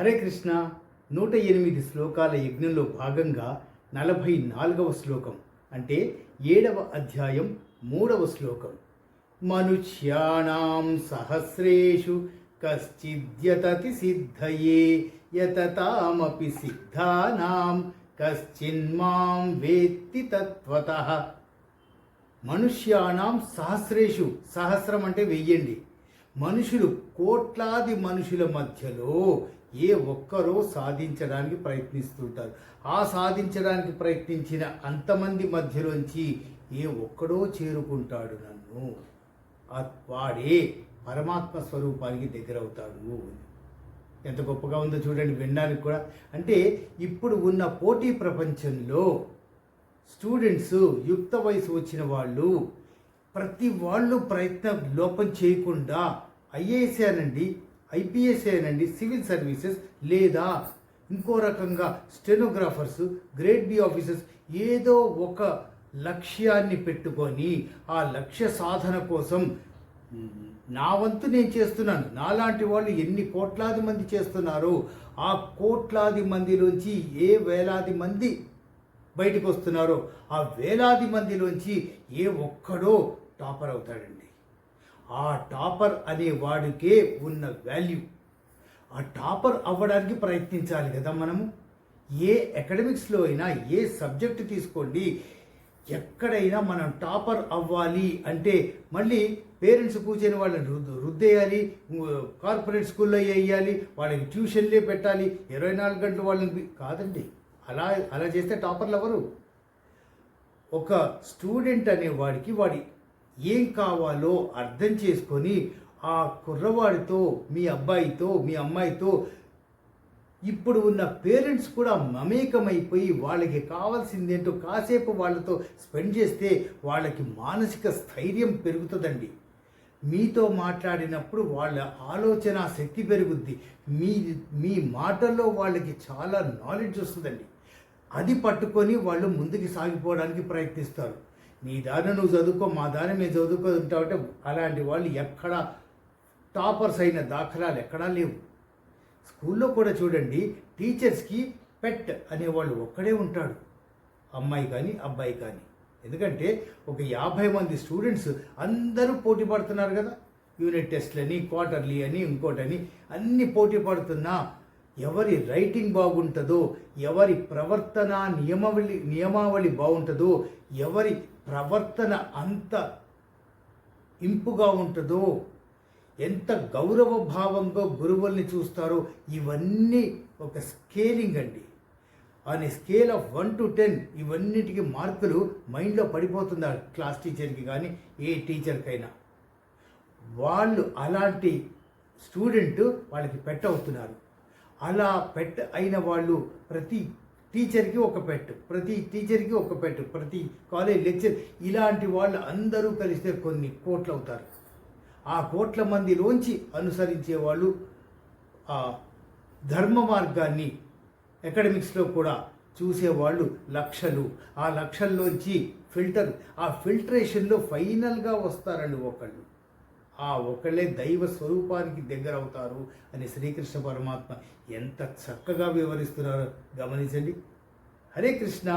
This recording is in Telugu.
హరే కృష్ణ నూట ఎనిమిది శ్లోకాల యజ్ఞంలో భాగంగా నలభై నాలుగవ శ్లోకం అంటే ఏడవ అధ్యాయం మూడవ శ్లోకం. మనుష్యాణం సహస్రేషు కశ్చిద్యతతి సిద్ధయే యతతామపి సిద్ధానాం కశ్చిన్మాం వేత్తి తత్వత. మనుష్యాణం సహస్రేషు సహస్రం అంటే వెయ్యండి. మనుషులు కోట్లాది మనుషుల మధ్యలో ఏ ఒక్కరో సాధించడానికి ప్రయత్నిస్తుంటారు. ఆ సాధించడానికి ప్రయత్నించిన అంతమంది మధ్యలోంచి ఏ ఒక్కడో చేరుకుంటాడు నన్ను. వాడే పరమాత్మ స్వరూపానికి దగ్గరవుతాడు ఎంత గొప్పగా ఉందో చూడండి వినడానికి కూడా. అంటే ఇప్పుడు ఉన్న పోటీ ప్రపంచంలో స్టూడెంట్స్ యుక్త వయసు వచ్చిన వాళ్ళు ప్రతి వాళ్ళు ప్రయత్నం లోపం చేయకుండా ఐఏఎస్ అనండి ఐపీఎస్ అనండి సివిల్ సర్వీసెస్ లేదా ఇంకో రకంగా స్టెనోగ్రాఫర్స్ గ్రేడ్ బి ఆఫీసర్స్ ఏదో ఒక లక్ష్యాన్ని పెట్టుకొని ఆ లక్ష్య సాధన కోసం నా వంతు నేను చేస్తున్నాను. నాలాంటి వాళ్ళు ఎన్ని కోట్లాది మంది చేస్తున్నారో ఆ కోట్లాది మందిలోంచి ఏ వేలాది మంది బయటకు వస్తున్నారో. ఆ వేలాది మందిలోంచి ఏ ఒక్కడో టాపర్ అవుతాడండి. ఆ టాపర్ అనే వాడికే ఉన్న వాల్యూ. ఆ టాపర్ అవ్వడానికి ప్రయత్నించాలి కదా మనము. ఏ అకాడమిక్స్లో అయినా ఏ సబ్జెక్ట్ తీసుకోండి ఎక్కడైనా మనం టాపర్ అవ్వాలి అంటే మళ్ళీ పేరెంట్స్ కూర్చొని వాళ్ళని రుద్దు రుద్దేయాలి కార్పొరేట్ స్కూల్లో వేయాలి వాళ్ళకి ట్యూషన్లే పెట్టాలి ఇరవై నాలుగు గంటలు వాళ్ళని కాదండి. అలా అలా చేస్తే టాపర్లు ఎవరు? ఒక స్టూడెంట్ అనేవాడికి వాడి ఏం కావాలో అర్థం చేసుకొని ఆ కుర్రవాడితో మీ అబ్బాయితో మీ అమ్మాయితో ఇప్పుడు ఉన్న పేరెంట్స్ కూడా మమేకమైపోయి వాళ్ళకి కావాల్సిందేంటో కాసేపు వాళ్ళతో స్పెండ్ చేస్తే వాళ్ళకి మానసిక స్థైర్యం పెరుగుతుందండి. మీతో మాట్లాడినప్పుడు వాళ్ళ ఆలోచన శక్తి పెరుగుద్ది. మీ మీ మాటల్లో వాళ్ళకి చాలా నాలెడ్జ్ వస్తుందండి. అది పట్టుకొని వాళ్ళు ముందుకు సాగిపోవడానికి ప్రయత్నిస్తారు. నీ దాన్ని నువ్వు చదువుకో మా దాన్ని మేము చదువుకుంటామంటే అలాంటి వాళ్ళు ఎక్కడ టాపర్స్ అయిన దాఖలాలు ఎక్కడా లేవు. స్కూల్లో కూడా చూడండి టీచర్స్కి పెట్ అనేవాళ్ళు ఒక్కడే ఉంటాడు. అమ్మాయి కానీ అబ్బాయి కానీ. ఎందుకంటే ఒక యాభై మంది స్టూడెంట్స్ అందరూ పోటీ పడుతున్నారు కదా. యూనిట్ టెస్ట్లని క్వార్టర్లీ అని ఇంకోటని అన్ని పోటీ పడుతున్నా ఎవరి రైటింగ్ బాగుంటుందో ఎవరి ప్రవర్తన నియమావళి నియమావళి బాగుంటుందో ఎవరి ప్రవర్తన అంత ఇంపుగా ఉంటుందో ఎంత గౌరవ భావంగా గురువుల్ని చూస్తారో ఇవన్నీ ఒక స్కేలింగ్ అండి. అనే scale of one to ten ఇవన్నిటికి మార్కులు మైండ్లో పడిపోతుంది ఆ క్లాస్ టీచర్కి కానీ ఏ టీచర్కైనా. వాళ్ళు అలాంటి స్టూడెంట్ వాళ్ళకి పెట్ అవుతున్నారు అలా పెట్ అయిన వాళ్ళు ప్రతి టీచర్కి ఒక పెట్టు ప్రతి టీచర్కి ఒక పెట్టు ప్రతి కాలేజ్ లెక్చర్ ఇలాంటి వాళ్ళు అందరూ కలిస్తే కొన్ని కోట్లు అవుతారు ఆ కోట్ల మందిలోంచి అనుసరించే వాళ్ళు ఆ ధర్మ మార్గాన్ని అకాడమిక్స్లో కూడా చూసేవాళ్ళు లక్షలు. ఆ లక్షల్లోంచి ఫిల్టర్ ఆ ఫిల్టరేషన్లో ఫైనల్గా వస్తారండి ఒకళ్ళు. ఆ ఒకళ్ళే దైవ స్వరూపానికి దగ్గర అవుతారు అని శ్రీకృష్ణ పరమాత్మ ఎంత చక్కగా వివరిస్తున్నారో గమనించండి. హరే కృష్ణ.